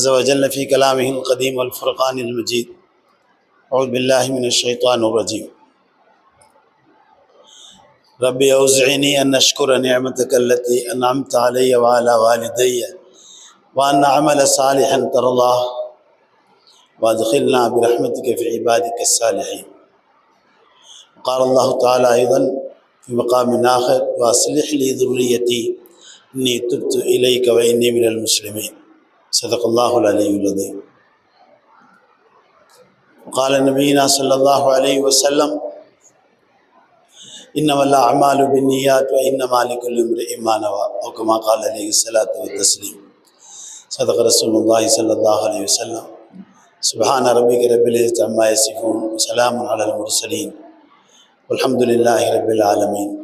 الله عز وجل في كلامه القديم والفرقان المجيد. أعوذ بالله من الشيطان الرجيم. ربي أوزعني أن أشكر نعمتك التي أنعمت علي وعلى والدي وأن أعمل صالحا ترضاه وأدخلنا برحمتك في عبادك الصالحين. قال الله تعالى أيضا في مقام آخر وأصلح لي ذريتي إني تبت إليك وإني من المسلمين. صدق الله العلي العظيم. وقال نبينا صلى الله عليه وسلم إنما الأعمال بالنيات وإنما لكل امرئ ما نوى. أو كما قال عليه الصلاة والتسليم. صدق رسول الله صلى الله عليه وسلم. سبحان ربك رب العزة عما يصفون وسلام على المرسلين. والحمد لله رب العالمين.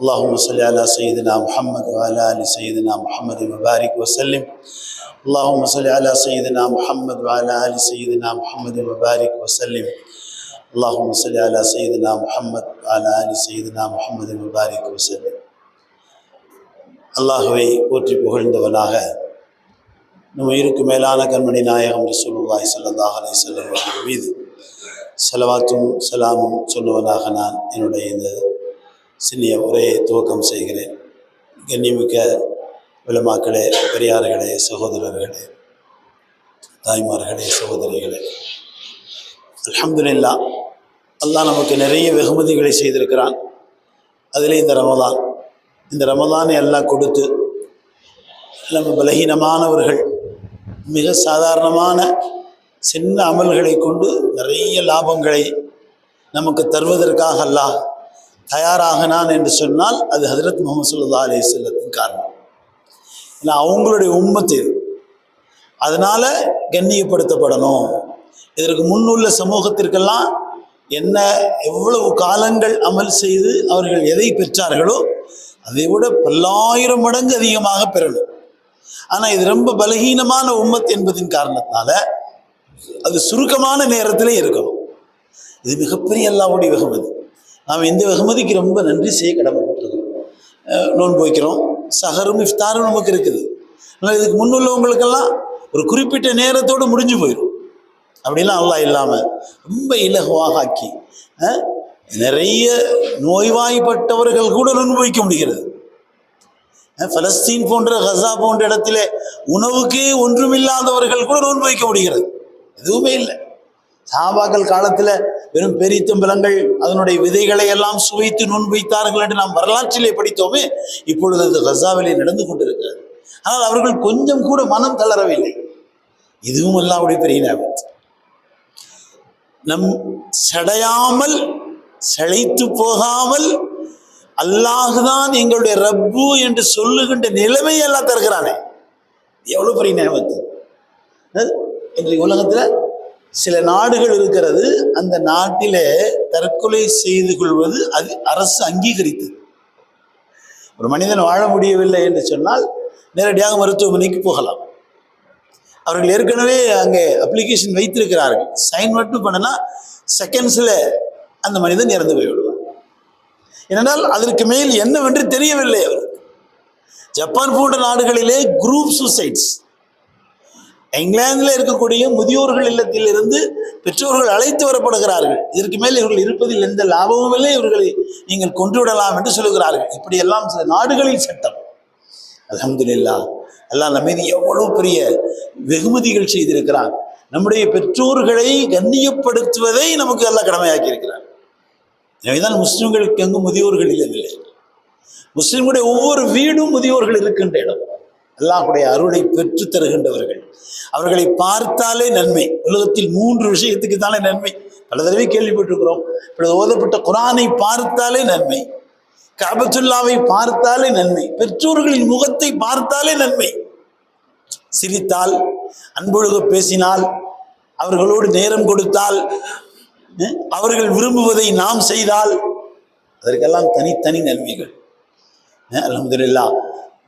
اللهم صل على سيدنا محمد وعلى ال سيدنا محمد وبارك وسلم اللهم صل على سيدنا محمد وعلى ال سيدنا محمد وبارك وسلم اللهم صل على سيدنا محمد وعلى ال سيدنا محمد وبارك وسلم அல்லாஹுவை போற்றி புகழ்ந்தவனாக நம் உயிருக்கு மேலான கண்மணி நாயகம் ரசூலுல்லாஹி ஸல்லல்லாஹு அலைஹி வஸல்லம் அவர்கள் மீது செலவாத்தும் சலாமும் சொல்லுவதாக நான் என்னுடைய இந்த சிறிய உரையை துவக்கம் செய்கிறேன். கண்ணிமிக்க விளமாக்களே பெரியார்களே சகோதரர்களே தாய்மார்களே சகோதரிகளே. அலமதுல்லா அல்லாஹ் நமக்கு நிறைய வெகுமதிகளை செய்திருக்கிறான். அதில் இந்த ரமதான் இந்த ரமதானை எல்லாம் கொடுத்து நம்ம பலகீனமானவர்கள் மிக சாதாரணமான சின்ன அமல்களை கொண்டு நிறைய லாபங்களை நமக்கு தருவதற்காக அல்லாஹ் தயாராகினான் என்று சொன்னால் அது ஹசரத் முகமது சுல்லா அலி செல்லத்தின் காரணம். ஏன்னா அவங்களுடைய உண்மத்து இது. அதனால கண்ணியப்படுத்தப்படணும். இதற்கு முன்னுள்ள சமூகத்திற்கெல்லாம் என்ன எவ்வளவு காலங்கள் அமல் செய்து அவர்கள் எதை பெற்றார்களோ அதை விட பல்லாயிரம் மடங்கு அதிகமாக பெறணும். ஆனால் இது ரொம்ப பலகீனமான உம்மத் என்பதின் காரணத்தினால அது சுருக்கமான நேரத்திலே இருக்கணும். இது மிகப்பெரிய அல்லாவுடைய வெகுமதி. நாம் இந்த வெகுமதிக்கு ரொம்ப நன்றி செய்ய கடமைப்பட்டிருக்கிறோம். அஹ் நோன்பு வைக்கிறோம். சஹரும் இஃப்தாரும் நமக்கு இருக்குது. ஆனால் இதுக்கு முன்னுள்ளவங்களுக்கெல்லாம் ஒரு குறிப்பிட்ட நேரத்தோடு முடிஞ்சு போயிடும் அப்படிலாம் அல்லாஹ் இல்லாமல் ரொம்ப இலகுவாக ஆக்கி நிறைய நோய்வாய்ப்பட்டவர்கள் கூட நோன்பு முடிகிறது. பலஸ்தீன் போன்ற கசா போன்ற இடத்துல உணவுக்கே ஒன்றுமில்லாதவர்கள் கூட நோன்பு வைக்க முடிகிறது. எதுவுமே இல்லை. சாபாக்கள் காலத்தில் வெறும் பெரித்தம்பலங்கள் அதனுடைய விதைகளை எல்லாம் சுவைத்து நுண் வைத்தார்கள் என்று நாம் வரலாற்றிலே படித்தோமே இப்பொழுது அது கசாவிலே நடந்து கொண்டிருக்கிறது. ஆனால் அவர்கள் கொஞ்சம் கூட மனம் தளரவில்லை. இதுவும் அல்லாவுடைய பெரிய ஞாபகத்து நம் சடையாமல் செழைத்து போகாமல் அல்லாஹுதான் எங்களுடைய ரப்பு என்று சொல்லுகின்ற நிலைமை எல்லாம் தருகிறானே. எவ்வளவு பெரிய ஞாபகத்து? இன்றைய உலகத்தில் சில நாடுகள் இருக்கிறது அந்த நாட்டிலே தற்கொலை செய்து கொள்வது அது அரசு அங்கீகரித்தது. ஒரு மனிதன் வாழ முடியவில்லை என்று சொன்னால் நேரடியாக மருத்துவமனைக்கு போகலாம். அவர்கள் ஏற்கனவே அங்கே அப்ளிகேஷன் வைத்திருக்கிறார்கள். சைன் மட்டும் பண்ணனா செகண்ட்ஸில் அந்த மனிதன் இறந்து போய்விடுவார் ஏனென்றால் அதற்கு மேல் என்னவென்று தெரியவில்லை அவர் ஜப்பான் போன்ற நாடுகளிலே குரூப் சூசைட்ஸ் இங்கிலாந்தில் இருக்கக்கூடிய முதியோர்கள் இல்லத்திலிருந்து பெற்றோர்கள் அழைத்து வரப்படுகிறார்கள். இதற்கு மேல் இவர்கள் இருப்பதில் எந்த லாபமும் இல்லை. இவர்களை நீங்கள் கொன்றுவிடலாம் என்று சொல்லுகிறார்கள். இப்படியெல்லாம் சில நாடுகளில் சட்டம். அலமதுல்லா அல்லாஹ் நம்ம மீது எவ்வளவு பெரிய வெகுமதிகள் செய்திருக்கிறான். நம்முடைய பெற்றோர்களை கண்ணியப்படுத்துவதை நமக்கு எல்லாம் கடமையாக்கி இருக்கிறார் எனவேதான் முஸ்லிம்களுக்கு எங்கும் முதியோர்கள் இல்லவில்லை. முஸ்லிம்களுடைய ஒவ்வொரு வீடும் முதியோர்கள் இருக்கின்ற இடம். அல்லாஹுடைய அருளை பெற்று தருகின்றவர்கள் அவர்களை பார்த்தாலே நன்மை. உலகத்தில் மூன்று விஷயத்துக்கு தானே நன்மை. பல தடவை கேள்விப்பட்டிருக்கிறோம். இப்பொழுது ஓதப்பட்ட குரானை பார்த்தாலே நன்மை. கபத்துல்லாவை பார்த்தாலே நன்மை. பெற்றோர்களின் முகத்தை பார்த்தாலே நன்மை. சிரித்தால் அன்பொழுக பேசினால் அவர்களோடு நேரம் கொடுத்தால் அவர்கள் விரும்புவதை நாம் செய்தால் அதற்கெல்லாம் தனித்தனி நன்மைகள். அலமதுல்லா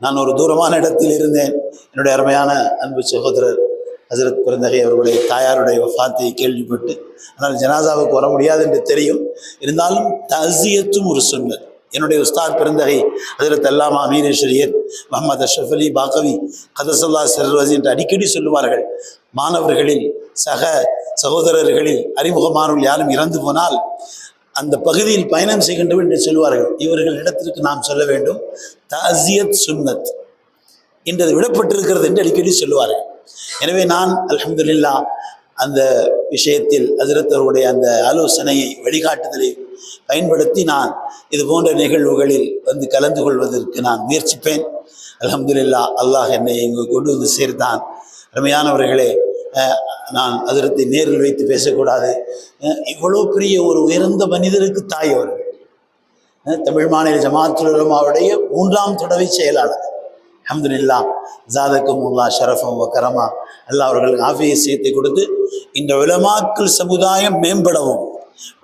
நான் ஒரு தூரமான இடத்தில் இருந்தேன். என்னுடைய அருமையான அன்பு சகோதரர் ஹசரத் பிறந்தகை அவர்களுடைய தாயாருடைய வஃபாத்தை கேள்விப்பட்டு ஆனால் ஜனாசாவுக்கு வர முடியாது என்று தெரியும். இருந்தாலும் தசியத்தும் ஒரு சுன்னத் என்னுடைய உஸ்தாத் பிறந்தகை அதில் அல்லாமா அமீரேஸ்வரியர் முகமது அஷ்ரஃப் அலி பாக்கவி கதசல்லா சிறுவதி என்று அடிக்கடி சொல்லுவார்கள். மாணவர்களில் சக சகோதரர்களில் அறிமுகமானவர்கள் யாரும் இறந்து போனால் அந்த பகுதியில் பயணம் செய்கின்றவர் என்று சொல்வார்கள் இவர்கள் இடத்திற்கு நாம் சொல்ல வேண்டும். தாசியத் சுன்னத் என்று அது விடப்பட்டிருக்கிறது என்று அடிக்கடி சொல்லுவார்கள். எனவே நான் அலமதுல்லா அந்த விஷயத்தில் அதிரத்தருடைய அந்த ஆலோசனையை வழிகாட்டுதலை பயன்படுத்தி நான் இது போன்ற நிகழ்வுகளில் வந்து கலந்து கொள்வதற்கு நான் முயற்சிப்பேன். அலமதுல்லா அல்லாஹ் என்னை இங்கு கொண்டு வந்து சேர்த்தான். அருமையானவர்களே நான் அதிரத்தை நேரில் வைத்து பேசக்கூடாது. இவ்வளோ பெரிய ஒரு உயர்ந்த மனிதருக்கு தாய் அவர். தமிழ் மாநில ஜமாத்துலமாவுடைய மூன்றாம் தடவை செயலாளர். அஹமதுல்லா ஜாதக்கும் உல்லா ஷரஃபம் வக்கரமா அல்லா அவர்களுக்கு ஆபியசியத்தை கொடுத்து இந்த உலமாக்கள் சமுதாயம் மேம்படவும்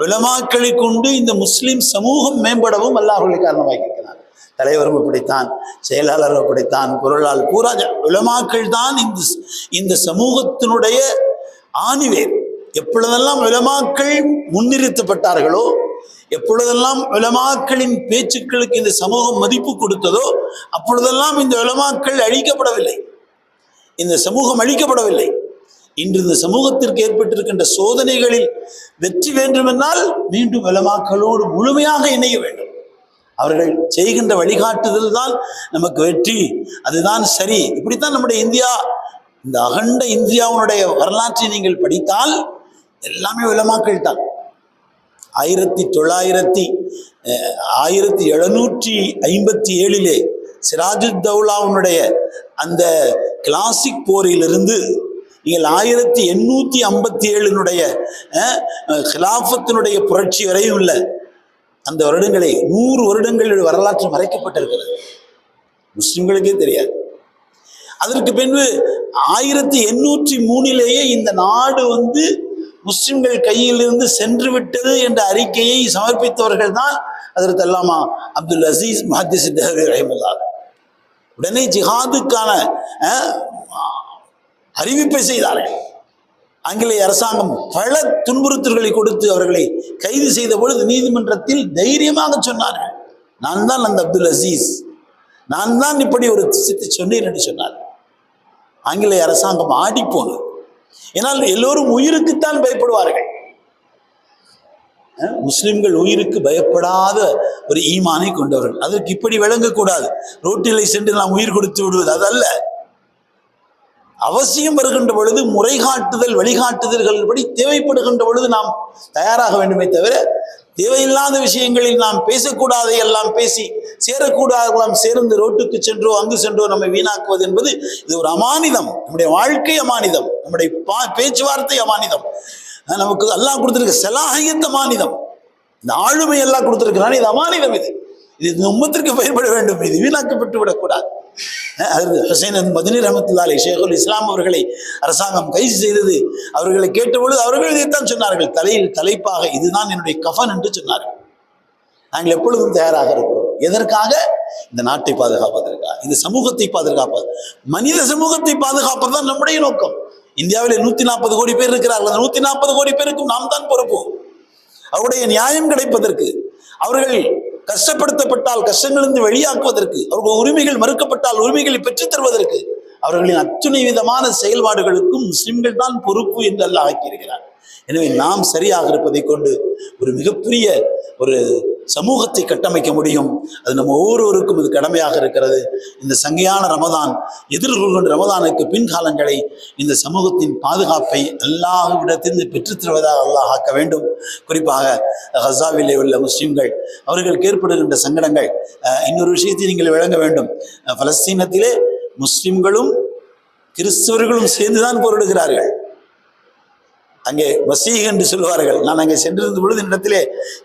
உலமாக்களை கொண்டு இந்த முஸ்லீம் சமூகம் மேம்படவும் அல்லாஹ் காரணமாக இருக்கிறார் தலைவரும் அப்படித்தான் செயலாளரும் அப்படித்தான் பொருளால் பூரா உலமாக்கள் தான் இந்த இந்த சமூகத்தினுடைய ஆணிவேர். எப்பொழுதெல்லாம் உலமாக்கள் முன்னிறுத்தப்பட்டார்களோ எப்பொழுதெல்லாம் உலமாக்களின் பேச்சுக்களுக்கு இந்த சமூகம் மதிப்பு கொடுத்ததோ அப்பொழுதெல்லாம் இந்த உலமாக்கள் அழிக்கப்படவில்லை. இந்த சமூகம் அழிக்கப்படவில்லை. இன்று இந்த சமூகத்திற்கு ஏற்பட்டிருக்கின்ற சோதனைகளில் வெற்றி வேண்டுமென்றால் மீண்டும் உலமாக்களோடு முழுமையாக இணைய வேண்டும். அவர்கள் செய்கின்ற வழிகாட்டுதல் தான் நமக்கு வெற்றி. அதுதான் சரி. இப்படித்தான் நம்முடைய இந்தியா இந்த அகண்ட இந்தியாவினுடைய வரலாற்றை நீங்கள் படித்தால் எல்லாமே உலமாக்கள் தான் ஆயிரத்தி தொள்ளாயிரத்தி ஆயிரத்தி எழுநூற்றி ஐம்பத்தி ஏழிலே சிராஜுத்தௌலாவுடைய அந்த கிளாசிக் போரிலிருந்து நீங்கள் ஆயிரத்தி எண்ணூற்றி ஐம்பத்தி ஏழுனுடைய கிலாஃபத்தினுடைய புரட்சி வரையும் இல்லை அந்த வருடங்களை நூறு வருடங்கள் வரலாற்று மறைக்கப்பட்டிருக்கிறது. முஸ்லிம்களுக்கே தெரியாது. அதற்கு பின்பு ஆயிரத்தி எண்ணூற்றி மூணிலேயே இந்த நாடு வந்து முஸ்லிம்கள் கையிலிருந்து சென்று விட்டது என்ற அறிக்கையை சமர்ப்பித்தவர்கள் தான் அதற்கு அல்லாமா அப்துல் அசீஸ் மஹதிஸ் ரஹிமுல்லா உடனே ஜிஹாதுக்கான அறிவிப்பை செய்தார்கள். ஆங்கிலேய அரசாங்கம் பல துன்புறுத்தல்களை கொடுத்து அவர்களை கைது செய்த பொழுது நீதிமன்றத்தில் தைரியமாக சொன்னார்கள். நான் தான் அந்த அப்துல் அசீஸ். நான் தான் இப்படி ஒரு விஷயத்தை சொன்னேன் என்று சொன்னார் ஆங்கில அரசாங்கம் ஆடிப்போன. ஏன்னால் ஏனால் எல்லோரும் உயிருக்குத்தான் பயப்படுவார்கள். முஸ்லிம்கள் உயிருக்கு பயப்படாத ஒரு ஈமானை கொண்டவர்கள். அதற்கு இப்படி விளங்கக்கூடாது. ரோட்டிலை சென்று நாம் உயிர் கொடுத்து விடுவது அதல்ல. அவசியம் வருகின்ற பொழுது முறைகாட்டுதல் வழிகாட்டுதல்கள் படி தேவைப்படுகின்ற பொழுது நாம் தயாராக வேண்டுமே தவிர தேவையில்லாத விஷயங்களில் நாம் பேசக்கூடாதை எல்லாம் பேசி சேரக்கூடாதெல்லாம் சேர்ந்து ரோட்டுக்கு சென்றோ அங்கு சென்றோ நம்மை வீணாக்குவது என்பது இது ஒரு அமானிதம். நம்முடைய வாழ்க்கை அமானிதம். நம்முடைய பா பேச்சுவார்த்தை அமானிதம். நமக்கு எல்லாம் கொடுத்துருக்க செலாகியத்த மானிதம் இந்த ஆளுமை எல்லாம் கொடுத்துருக்கிறான். இது அமானிதம் இது. இது இந்த உம்மத்திற்கு பயன்பட வேண்டும். இது வீணாக்கப்பட்டு விடக்கூடாது. அதற்கு அது ஹுசைன் மதினி ரஹமத்துல்லாலை ஷேகுல் இஸ்லாம் அவர்களை அரசாங்கம் கைது செய்தது. அவர்களை கேட்டபொழுது அவர்கள் இதைத்தான் சொன்னார்கள். தலையில் தலைப்பாக இதுதான் என்னுடைய கஃபன் என்று சொன்னார்கள். நாங்கள் எப்பொழுதும் தயாராக இருக்கிறோம். எதற்காக? இந்த நாட்டை பாதுகாப்பதற்காக. இந்த சமூகத்தை பாதுகாப்பது மனித சமூகத்தை பாதுகாப்பது தான் நம்முடைய நோக்கம். இந்தியாவில் நூத்தி நாற்பது கோடி பேர் இருக்கிறார்கள். அந்த நூத்தி நாற்பது கோடி பேருக்கும் நாம் தான் பொறுப்போம் அவருடைய நியாயம் கிடைப்பதற்கு அவர்கள் கஷ்டப்படுத்தப்பட்டால் கஷ்டங்களிலிருந்து வெளியாக்குவதற்கு அவர்கள் உரிமைகள் மறுக்கப்பட்டால் உரிமைகளை பெற்றுத் தருவதற்கு அவர்களின் அத்துணை விதமான செயல்பாடுகளுக்கும் முஸ்லிம்கள் தான் பொறுப்பு என்று அல்லாஹ் ஆக்கியிருக்கிறார் எனவே நாம் சரியாக இருப்பதை கொண்டு ஒரு மிகப்பெரிய ஒரு சமூகத்தை கட்டமைக்க முடியும். அது நம்ம ஒவ்வொருவருக்கும் இது கடமையாக இருக்கிறது. இந்த சங்கையான ரமதான் எதிர்கொள்கின்ற ரமதானுக்கு பின்காலங்களை இந்த சமூகத்தின் பாதுகாப்பை எல்லாவிடத்திலிருந்து பெற்றுத்தருவதாக அல்லாஹ் ஆக்க வேண்டும். குறிப்பாக ஹசாவிலே உள்ள முஸ்லீம்கள் அவர்களுக்கு ஏற்படுகின்ற சங்கடங்கள் இன்னொரு விஷயத்தை நீங்கள் விளங்க வேண்டும். பலஸ்தீனத்திலே முஸ்லிம்களும் கிறிஸ்தவர்களும் சேர்ந்துதான் போரிடுகிறார்கள். அங்கே மசீஹ் என்று சொல்வார்கள். நான் அங்கே சென்றிருந்த பொழுது இடத்திலே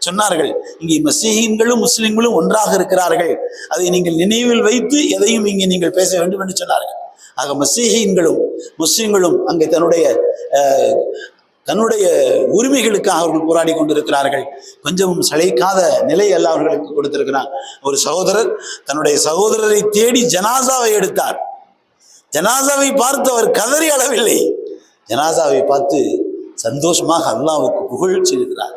சொன்னார்கள் இங்கே மசீகங்களும் முஸ்லிம்களும் ஒன்றாக இருக்கிறார்கள். அதை நீங்கள் நினைவில் வைத்து எதையும் இங்கே நீங்கள் பேச வேண்டும் என்று சொன்னார்கள். ஆக மசீகங்களும் முஸ்லிம்களும் அங்கே தன்னுடைய தன்னுடைய உரிமைகளுக்காக அவர்கள் போராடி கொண்டிருக்கிறார்கள். கொஞ்சமும் சளைக்காத நிலை அல்ல அவர்களுக்கு கொடுத்திருக்கிறார் ஒரு சகோதரர் தன்னுடைய சகோதரரை தேடி ஜனாசாவை எடுத்தார். ஜனாசாவை பார்த்து அவர் கதறி அளவில்லை. ஜனாசாவை பார்த்து சந்தோஷமாக அல்லாவுக்கு புகழ் செய்கிறார்.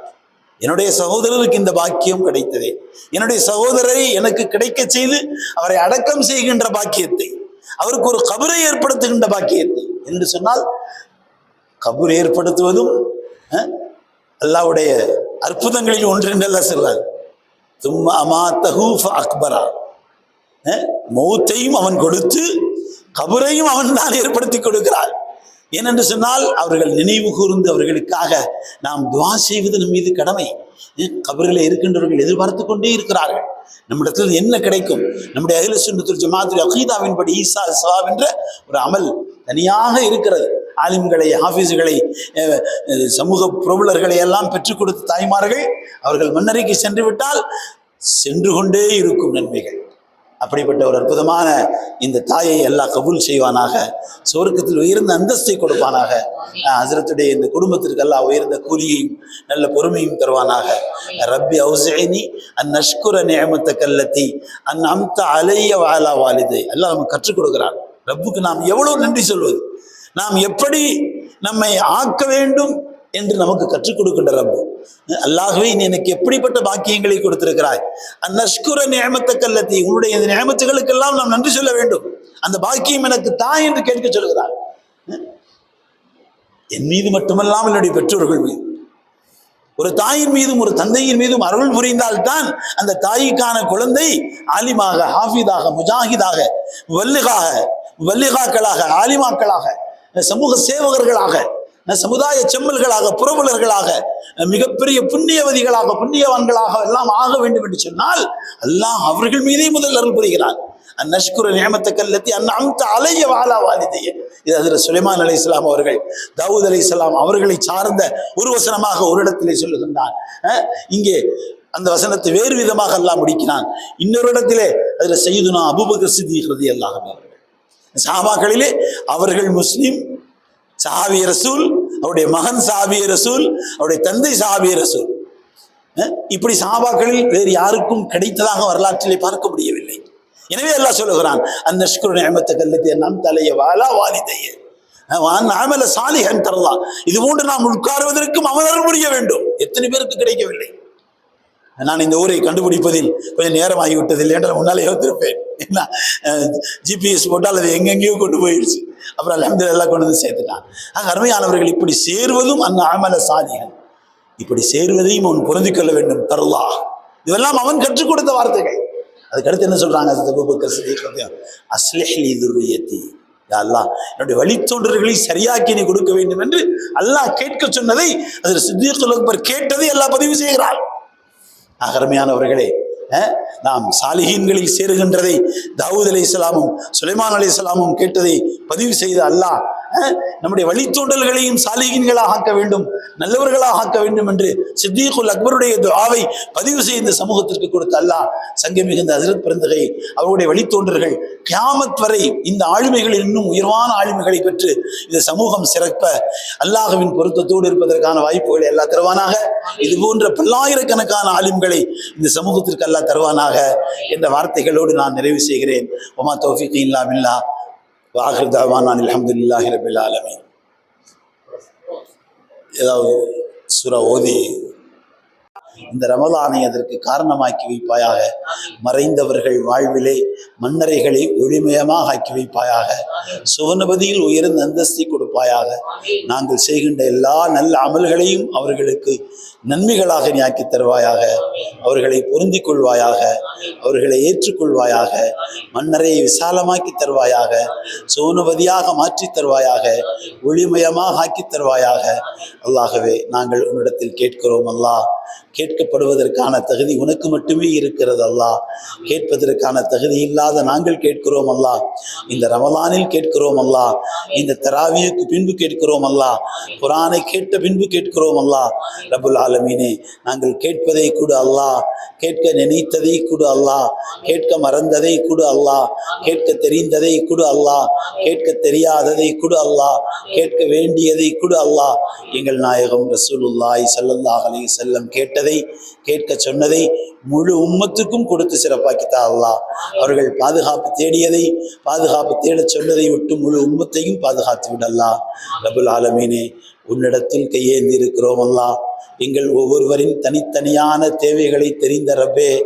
என்னுடைய சகோதரருக்கு இந்த பாக்கியம் கிடைத்ததே. என்னுடைய சகோதரரை எனக்கு கிடைக்க செய்து அவரை அடக்கம் செய்கின்ற பாக்கியத்தை அவருக்கு ஒரு கபரை ஏற்படுத்துகின்ற பாக்கியத்தை என்று சொன்னால் கபூர் ஏற்படுத்துவதும் அல்லாவுடைய அற்புதங்களில் ஒன்று என்றெல்லாம் அல்லாஹ் சொல்றார் தும்ம அமாத்தஹு அக்பரா. மௌத்தையும் அவன் கொடுத்து கபரையும் அவன் தான் ஏற்படுத்தி கொடுக்கிறார் ஏனென்று சொன்னால் அவர்கள் நினைவு கூர்ந்து அவர்களுக்காக நாம் துவா செய்வது நம் மீது கடமை. கபர்களை இருக்கின்றவர்கள் எதிர்பார்த்து கொண்டே இருக்கிறார்கள். நம்மிடத்தில் என்ன கிடைக்கும்? நம்முடைய அகில சுண்டத்துல் ஜமாத்துல் அகீதாவின்படி ஈசா சவாப் என்ற ஒரு அமல் தனியாக இருக்கிறது. ஆலிம்களை ஆஃபீஸுகளை சமூக பிரபலர்களை எல்லாம் பெற்றுக் கொடுத்த தாய்மார்கள் அவர்கள் மன்னரைக்கு சென்று விட்டால் சென்று கொண்டே இருக்கும் நன்மைகள். அப்படிப்பட்ட ஒரு அற்புதமான இந்த தாயை எல்லாம் கபூல் செய்வானாக சொர்க்கத்தில் உயர்ந்த அந்தஸ்தை கொடுப்பானாக ஹசரத்துடைய இந்த குடும்பத்திற்கு எல்லாம் உயர்ந்த கூலியையும் நல்ல பொறுமையும் தருவானாக. ரப்பி அவுசைனி அந் நஷ்குர நியமத்த கல்லத்தி அந் அம்த அலைய வாலா வாலிதை. எல்லாம் நமக்கு கற்றுக் கொடுக்கிறான். ரப்புக்கு நாம் எவ்வளவு நன்றி சொல்வது? நாம் எப்படி நம்மை ஆக்க வேண்டும்? என்று நமக்கு கற்றுக் கொடுக்கின்ற ரப்பு. அல்லாகவே நீ எனக்கு எப்படிப்பட்ட பாக்கியங்களை கொடுத்திருக்கிறாய்? அந்நஷ்குர நியமத்த கல்லத்தி உன்னுடைய இந்த நியமத்துகளுக்கெல்லாம் நாம் நன்றி சொல்ல வேண்டும். அந்த பாக்கியம் எனக்கு தாய் என்று கேட்க சொல்கிறார் என் மீது மட்டுமல்லாமல் என்னுடைய பெற்றோர்கள் மீது. ஒரு தாயின் மீதும் ஒரு தந்தையின் மீதும் அருள் புரிந்தால்தான் அந்த தாய்க்கான குழந்தை ஆலிமாக ஹாஃபிதாக முஜாஹிதாக வல்லுகாக வல்லிகாக்களாக ஆலிமாக்களாக சமூக சேவகர்களாக சமுதாய செம்மல்களாக புறவலர்களாக மிகப்பெரிய புண்ணியவதிகளாக புண்ணியவான்களாக எல்லாம் ஆக வேண்டும் என்று சொன்னால் அல்லாஹ் அவர்கள் மீதே முதல் அருள் புரிகிறார். அந்நஷ்குர நியமத்தை கல்லத்தி அந் அலைய வாலா வாலிதைய. இது அதில் சுலைமான் அலை இஸ்லாம் அவர்கள் தாவூத் அலி இஸ்லாம் அவர்களை சார்ந்த ஒரு வசனமாக ஒரு இடத்திலே சொல்லுகின்றார். இங்கே அந்த வசனத்தை வேறு விதமாக எல்லாம் முடிக்கிறான். இன்னொரு இடத்திலே அதில் செய்யுதுனா அபுபக்கர் சித்திகிறது அல்லாஹ் அவர்கள். சாபாக்களிலே அவர்கள் முஸ்லீம் சாவி ரசூல் அவருடைய மகன் சாவி ரசூல் அவருடைய தந்தை சாவி ரசூல். இப்படி சாபாக்களில் வேறு யாருக்கும் கிடைத்ததாக வரலாற்றிலே பார்க்க முடியவில்லை. எனவே எல்லாம் சொல்லுகிறான் அந்த நியமத்த கல்லத்தை நாம் தலைய வாலா வாலிதைய. வான் அமல சாலிகன் தரலாம் இது போன்று நாம் உட்காருவதற்கும் அமரர் முடிய வேண்டும். எத்தனை பேருக்கு கிடைக்கவில்லை? நான் இந்த ஊரை கண்டுபிடிப்பதில் கொஞ்சம் நேரம் ஆகிவிட்டது இல்லை என்று முன்னாலே யோசித்திருப்பேன். என்ன ஜிபிஎஸ் போட்டால் அது எங்கெங்கேயோ கொண்டு போயிடுச்சு அப்புறம் அலமது எல்லாம் கொண்டு வந்து சேர்த்துட்டான். ஆக அருமையானவர்கள் இப்படி சேர்வதும் அந்த அமல சாதிகள். இப்படி சேர்வதையும் அவன் புரிந்து கொள்ள வேண்டும் தருளா இதெல்லாம் அவன் கற்றுக் கொடுத்த வார்த்தைகள். அதுக்கடுத்து என்ன சொல்றாங்க அது அபூபக்கர் அல்லாஹ் என்னுடைய வழித்தோன்றர்களை சரியாக்கி நீ கொடுக்க வேண்டும் என்று அல்லாஹ் கேட்க சொன்னதை அதில் சித்தியத்துல் கேட்டதை அல்லாஹ் பதிவு செய்கிறார் அகர்மையானவர்களே நாம் சாலிஹீன்களில் சேருகின்றதை தாவூத் அலி இஸ்லாமும் சுலைமான் அலி இஸ்லாமும் கேட்டதை பதிவு செய்த அல்லாஹ் நம்முடைய வழித்தோண்டல்களையும் சாலிகின்களாக ஆக்க வேண்டும் நல்லவர்களாக ஆக்க வேண்டும் என்று சித்திகுல் அக்பருடைய துவாவை பதிவு செய்த சமூகத்திற்கு கொடுத்த அல்லாஹ் சங்கம் மிகுந்த அதிரத் பிறந்தகை அவருடைய வழித்தோன்றர்கள் கியாமத் வரை இந்த ஆளுமைகளில் இன்னும் உயர்வான ஆளுமைகளை பெற்று இந்த சமூகம் சிறப்ப அல்லாஹவின் பொருத்தத்தோடு இருப்பதற்கான வாய்ப்புகளை எல்லாம் தருவானாக. இது போன்ற பல்லாயிரக்கணக்கான ஆளும்களை இந்த சமூகத்திற்கு அல்லாஹ் தருவானாக என்ற வார்த்தைகளோடு நான் நிறைவு செய்கிறேன். ஒமா தோஃபிக் இல்லா வாஹிர் தாவான் அல்ஹம்துலில்லாஹி ரபில் ஆலமி ஏதாவது சுர ஓதி இந்த ரமலானை அதற்கு காரணமாக்கி வைப்பாயாக. மறைந்தவர்கள் வாழ்விலே மன்னரைகளை ஒளிமயமாக ஆக்கி வைப்பாயாக. சுவனபதியில் உயர்ந்த அந்தஸ்தை கொடுப்பாயாக. நாங்கள் செய்கின்ற எல்லா நல்ல அமல்களையும் அவர்களுக்கு நன்மைகளாக நீ ஆக்கி தருவாயாக. அவர்களை பொருந்திக் கொள்வாயாக அவர்களை ஏற்றுக்கொள்வாயாக மன்னரை விசாலமாக்கி தருவாயாக சோனபதியாக மாற்றித் தருவாயாக ஒளிமயமாக ஆக்கி தருவாயாக. அல்லாகவே நாங்கள் உன்னிடத்தில் கேட்கிறோம் அல்லாஹ் கேட்கப்படுவதற்கான தகுதி உனக்கு மட்டுமே இருக்கிறது அல்லா. கேட்பதற்கான தகுதி இல்லாத நாங்கள் கேட்கிறோம் அல்லா. இந்த ரமலானில் கேட்கிறோம் அல்லா. இந்த தராவியுக்கு பின்பு கேட்கிறோம் அல்லா. குரானை கேட்ட பின்பு கேட்கிறோம் அல்லா. ரபுல் ஆலமீனே நாங்கள் கேட்பதை கூட அல்லா கேட்க நினைத்ததை கொடு அல்லாஹ். கேட்க மறந்ததை கொடு அல்லாஹ். கேட்க தெரிந்ததை கொடு அல்லா கேட்க தெரியாததை கொடு அல்லா கேட்க வேண்டியதை கொடு அல்லா எங்கள் நாயகம் ரசூலுல்லாய் ஸல்லல்லாஹு அலைஹி செல்லம் கேட்டதை கேட்க சொன்னதை முழு உம்மத்துக்கும் கொடுத்து சிறப்பாக்கித்தா அல்லா அவர்கள் பாதுகாப்பு தேடியதை பாதுகாப்பு தேடச் சொன்னதை விட்டு முழு உம்மத்தையும் பாதுகாத்து விடல்லா ரபுல் ஆலமீனே உன்னிடத்தில் கையேந்தி இருக்கிறோம் அல்லா எங்கள் ஒவ்வொருவரின் தனித்தனியான தேவைகளை தெரிந்த ரப்பே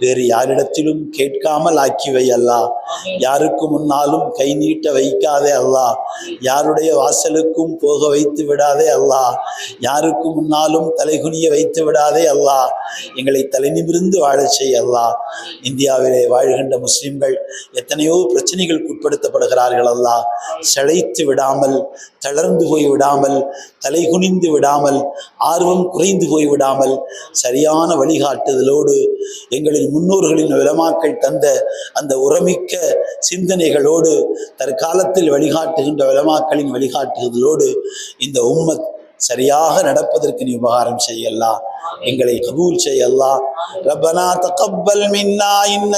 வேறு யாரிடத்திலும் கேட்காமல் ஆக்கிவை அல்லா. யாருக்கு முன்னாலும் கை நீட்ட வைக்காதே அல்லா. யாருடைய வாசலுக்கும் போக வைத்து விடாதே அல்லா. யாருக்கு முன்னாலும் தலைகுனிய வைத்து விடாதே அல்லா. எங்களை தலைநிமிர்ந்து வாழச் செய் அல்லா. இந்தியாவிலே வாழ்கின்ற முஸ்லிம்கள் எத்தனையோ பிரச்சனைகளுக்கு உட்படுத்தப்படுகிறார்கள் அல்லா. செழைத்து விடாமல் தளர்ந்து போய் விடாமல் தலைகுனிந்து விடாமல் ஆர்வம் குறைந்து போய் விடாமல் சரியான வழிகாட்டுதலோடு எங்களின் முன்னோர்களின் விலமாக்கள் தந்த அந்த உரமிக்க சிந்தனைகளோடு தற்காலத்தில் வழிகாட்டுகின்ற விலமாக்களின் வழிகாட்டுதலோடு இந்த உம்மத் சரியாக நடப்பதற்கு நீ உபகாரம் செய்யல்லா. எங்களை கபூல் செய்யல்லா. ரப்பனா தகப்பல் மின்னா இன்ன